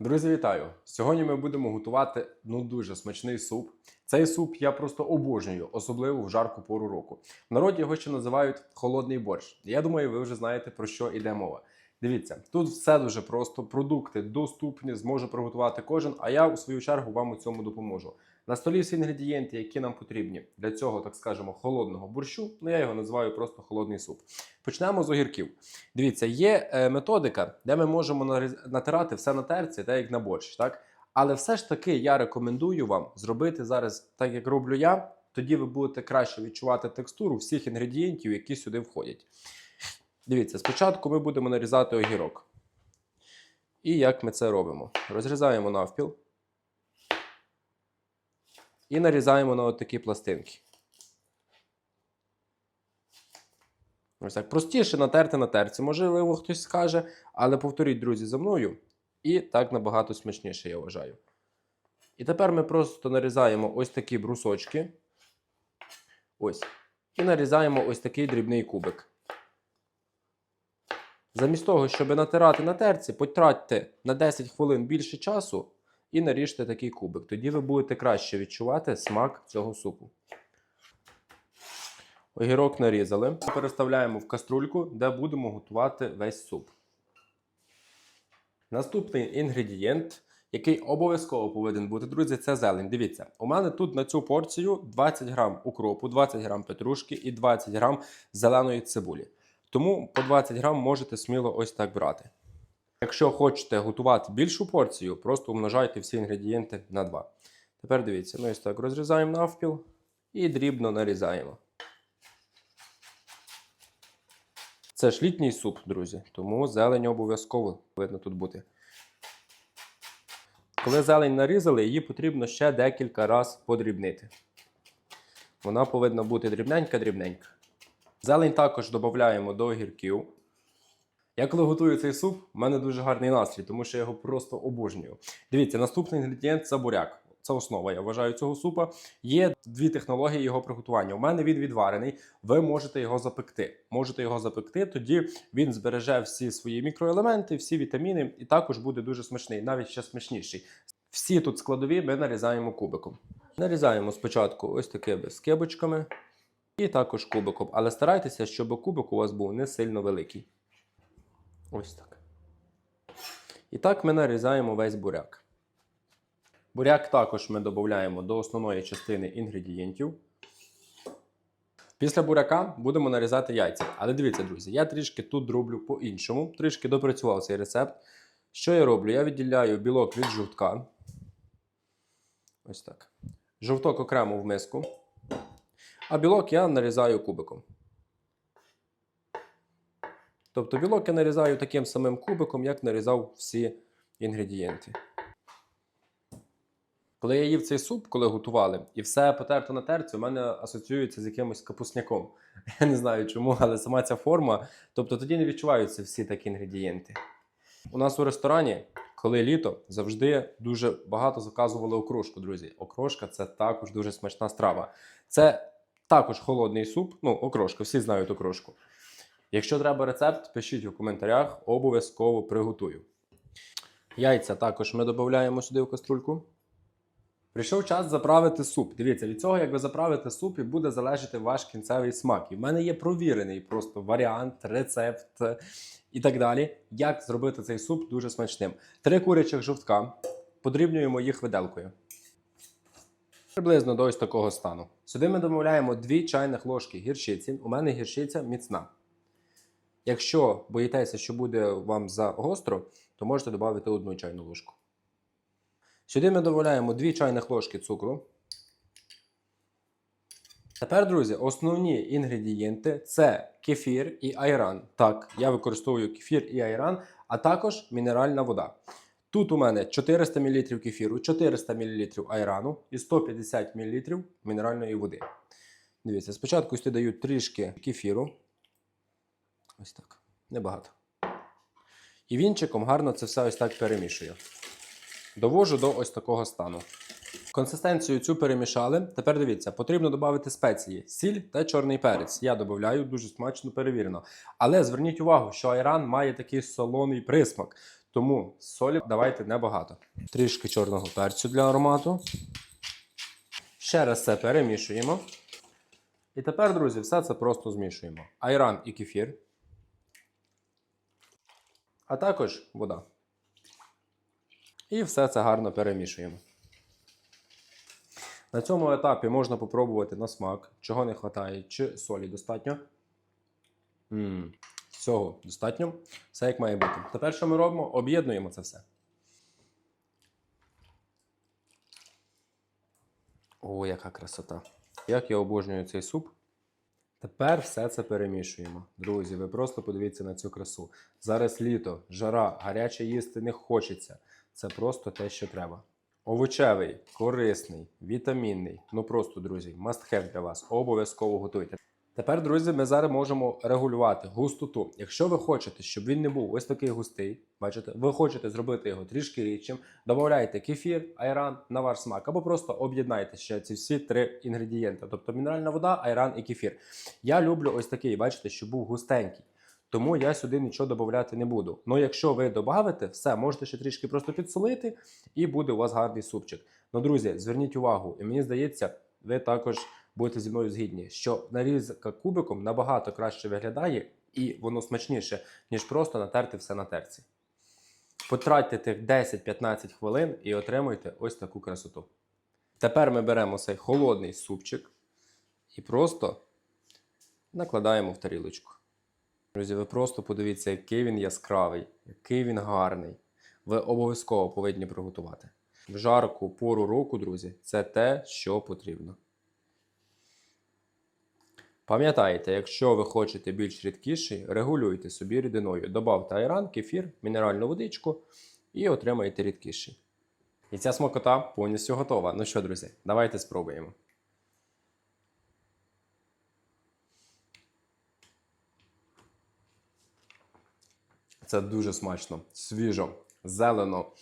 Друзі, вітаю! Сьогодні ми будемо готувати ну дуже смачний суп. Цей суп я просто обожнюю, особливо в жарку пору року. В народі його ще називають холодний борщ. Я думаю, ви вже знаєте про що йде мова. Дивіться, тут все дуже просто, продукти доступні, зможе приготувати кожен, а я у свою чергу вам у цьому допоможу. На столі всі інгредієнти, які нам потрібні для цього, так скажемо, холодного борщу. Ну я його називаю просто холодний суп. Почнемо з огірків. Дивіться, є е, методика, де ми можемо натирати все на терці, так як на борщ. Так? Але все ж таки я рекомендую вам зробити зараз так, як роблю я. Тоді ви будете краще відчувати текстуру всіх інгредієнтів, які сюди входять. Дивіться, спочатку ми будемо нарізати огірок. І як ми це робимо? Розрізаємо навпіл. І нарізаємо на отакі пластинки. Ось так. Простіше натерти на терці, можливо, хтось скаже, але повторіть, друзі, за мною. І так набагато смачніше, я вважаю. І тепер ми просто нарізаємо ось такі брусочки. Ось. І нарізаємо ось такий дрібний кубик. Замість того, щоб натирати на терці, потратьте на 10 хвилин більше часу і наріжте такий кубик. Тоді ви будете краще відчувати смак цього супу. Огірок нарізали. Переставляємо в каструльку, де будемо готувати весь суп. Наступний інгредієнт, який обов'язково повинен бути, друзі, це зелень. Дивіться, у мене тут на цю порцію 20 грам укропу, 20 грам петрушки і 20 грам зеленої цибулі. Тому по 20 грам можете сміло ось так брати. Якщо хочете готувати більшу порцію, просто умножайте всі інгредієнти на 2. Тепер дивіться, ми ось так розрізаємо навпіл і дрібно нарізаємо. Це ж літній суп, друзі, тому зелень обов'язково повинна тут бути. Коли зелень нарізали, її потрібно ще декілька разів подрібнити. Вона повинна бути дрібненька-дрібненька. Зелень також додаємо до огірків. Я коли готую цей суп, в мене дуже гарний настрій, тому що я його просто обожнюю. Дивіться, наступний інгредієнт це буряк. Це основа, я вважаю, цього супа. Є дві технології його приготування. У мене він відварений. Ви можете його запекти. Можете його запекти, тоді він збереже всі свої мікроелементи, всі вітаміни, і також буде дуже смачний, навіть ще смачніший. Всі тут складові ми нарізаємо кубиком. Нарізаємо спочатку ось такими скибочками і також кубиком. Але старайтеся, щоб кубик у вас був не сильно великий. Ось так. І так ми нарізаємо весь буряк. Буряк також ми додаємо до основної частини інгредієнтів. Після буряка будемо нарізати яйця. Але дивіться, друзі, я трішки тут роблю по-іншому, трішки допрацював цей рецепт. Що я роблю? Я відділяю білок від жовтка. Ось так. Жовток окремо в миску. А білок я нарізаю кубиком. Тобто білок я нарізаю таким самим кубиком, як нарізав всі інгредієнти. Коли я їв цей суп, коли готували, і все потерто на терці, у мене асоціюється з якимось капусняком. Я не знаю чому, але сама ця форма, тобто тоді не відчуваються всі такі інгредієнти. У нас у ресторані, коли літо, завжди дуже багато заказували окрошку, друзі. Окрошка це також дуже смачна страва. Це також холодний суп, ну, окрошка, всі знають окрошку. Якщо треба рецепт, пишіть у коментарях, обов'язково приготую. Яйця також ми додаємо сюди в каструльку. Прийшов час заправити суп. Дивіться, від цього, як ви заправите суп, і буде залежати ваш кінцевий смак. І в мене є провірений просто варіант, рецепт е, і так далі. Як зробити цей суп дуже смачним. Три курячих жовтка. Подрібнюємо їх виделкою. Приблизно до ось такого стану. Сюди ми додаємо 2 чайних ложки гірчиці. У мене гірчиця міцна. Якщо боїтеся, що буде вам за гостро, то можете додати одну чайну ложку. Сюди ми додаємо 2 чайних ложки цукру. Тепер, друзі, основні інгредієнти це кефір і айран. Так, я використовую кефір і айран, а також мінеральна вода. Тут у мене 400 мл кефіру, 400 мл айрану і 150 мл мінеральної води. Дивіться, спочатку сюди даю трішки кефіру. Ось так. Небагато. І вінчиком гарно це все ось так перемішую. Довожу до ось такого стану. Консистенцію цю перемішали. Тепер дивіться, потрібно додати спеції: сіль та чорний перець. Я додаю дуже смачно перевірено. Але зверніть увагу, що айран має такий солоний присмак. Тому солі давайте небагато. Трішки чорного перцю для аромату. Ще раз це перемішуємо. І тепер, друзі, все це просто змішуємо. Айран і кефір. А також вода. І все це гарно перемішуємо. На цьому етапі можна попробувати на смак, чого не вистачає, чи солі достатньо. м Всього достатньо. Все як має бути. Тепер що ми робимо? Об'єднуємо це все. О, яка красота! Як я обожнюю цей суп. Тепер все це перемішуємо. Друзі, ви просто подивіться на цю красу. Зараз літо, жара, гаряче їсти не хочеться. Це просто те, що треба. Овочевий, корисний, вітамінний. Ну просто, друзі, must have для вас. Обов'язково готуйте. Тепер, друзі, ми зараз можемо регулювати густоту. Якщо ви хочете, щоб він не був ось такий густий, бачите, ви хочете зробити його трішки рідшим, додайте кефір, айран на ваш смак, або просто об'єднайте ще ці всі три інгредієнти, тобто мінеральна вода, айран і кефір. Я люблю ось такий, бачите, щоб був густенький. Тому я сюди нічого додати не буду. Ну, якщо ви додавите, все, можете ще трішки просто підсолити, і буде у вас гарний супчик. Ну, друзі, зверніть увагу, і мені здається, ви також будете зі мною згідні, що нарізка кубиком набагато краще виглядає і воно смачніше, ніж просто натерти все на терці. Потратьте тих 10-15 хвилин і отримуйте ось таку красоту. Тепер ми беремо цей холодний супчик і просто накладаємо в тарілочку. Друзі, ви просто подивіться, який він яскравий, який він гарний. Ви обов'язково повинні приготувати. В жарку пору року, друзі, це те, що потрібно. Пам'ятайте, якщо ви хочете більш рідкіший, регулюйте собі рідиною. Добавте айран, кефір, мінеральну водичку і отримаєте рідкіший. І ця смакота повністю готова. Ну що, друзі, давайте спробуємо. Це дуже смачно, свіжо, зелено,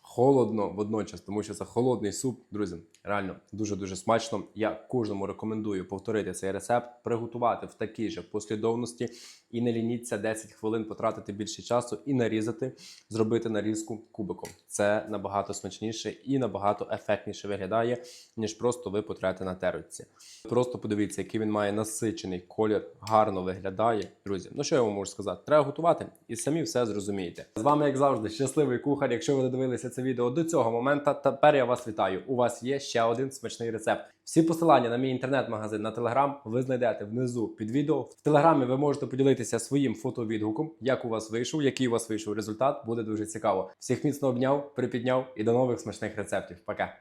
холодно водночас, тому що це холодний суп, друзі. Реально дуже-дуже смачно. Я кожному рекомендую повторити цей рецепт, приготувати в такій же послідовності і не лініться 10 хвилин потратити більше часу і нарізати, зробити нарізку кубиком. Це набагато смачніше і набагато ефектніше виглядає, ніж просто ви потратите на терці. Просто подивіться, який він має насичений колір, гарно виглядає. Друзі, ну що я вам можу сказати? Треба готувати і самі все зрозумієте. З вами, як завжди, щасливий кухар. Якщо ви додивилися це відео до цього моменту, тепер я вас вітаю. У вас є ще один смачний рецепт. Всі посилання на мій інтернет-магазин на телеграм ви знайдете внизу під відео. В телеграмі ви можете поділитися своїм фотовідгуком, як у вас вийшов, який у вас вийшов результат. Буде дуже цікаво. Всіх міцно обняв, припідняв і до нових смачних рецептів. Пока.